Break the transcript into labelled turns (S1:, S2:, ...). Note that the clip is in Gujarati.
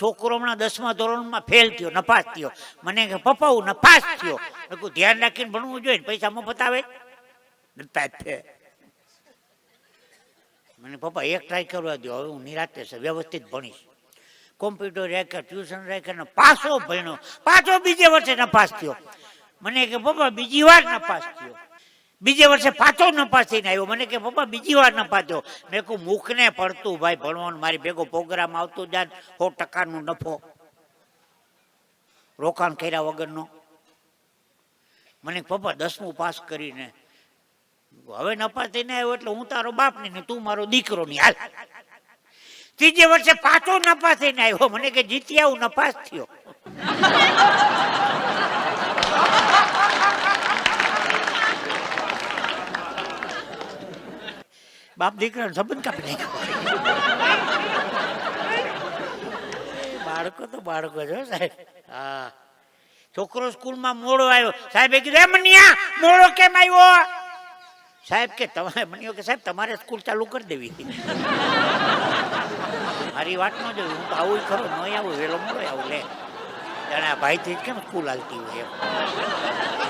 S1: છોકરો હમણાં દસમા ધોરણમાં ફેલ થયો નફાસ થયો. મને કે પપ્પા હું નફાસ થયો ધ્યાન રાખીને ભણવું જોઈએ ને, પૈસા મફત આવે. છે મને પપ્પા, એક ટ્રાય કરવા દો હવે હું નિરાતે છે વ્યવસ્થિત ભણીશ. કોમ્પ્યુટર રાખ્યા ટ્યુશન રાખ્યા પાછો ભણ્યો. પાછો બીજે વર્ષે નફાસ થયો. મને કે, પપ્પા, બીજી વાર નફાસ થયો. બીજે વર્ષે પાછો નપાસ થઈને આવ્યો. મને કે, પપ્પા, બીજી વાર થયો મેં કહું મુખને પડતું ભાઈ, ભણવાનું મારી ભેગો પ્રોગ્રામ આવતો જાય સો ટકાનો નફો. રોકાણ કર્યા વગરનો. મને પપ્પા, દસમું પાસ કરીને. હવે નપાસ થઈને આવ્યો એટલે હું તારો બાપ નહીં, તું મારો દીકરો નહીં. હાલ. ત્રીજે વર્ષે પાછો નપાસ થઈને આવ્યો. મને કે જીત્યા હું નપાસ થયો. બાપ દીકરાનો સંબંધ કાપી નાખ્યો બાળકો તો બાળકો છે હો સાહેબ હા છોકરો સ્કૂલમાં મોડો આવ્યો સાહેબે કીધું "એ મનિયા મોડો કેમ આવ્યો સાહેબ કે તમારે મનિયો કે સાહેબ તમારે સ્કૂલ ચાલુ કરી દેવી મારી વાત ન જોઈ હું તો આવું ય ખરો નહીં આવું વેલો મોડો આવું લે જાણે આ ભાઈથી જ કેમ સ્કૂલ હાલતી હોય એમ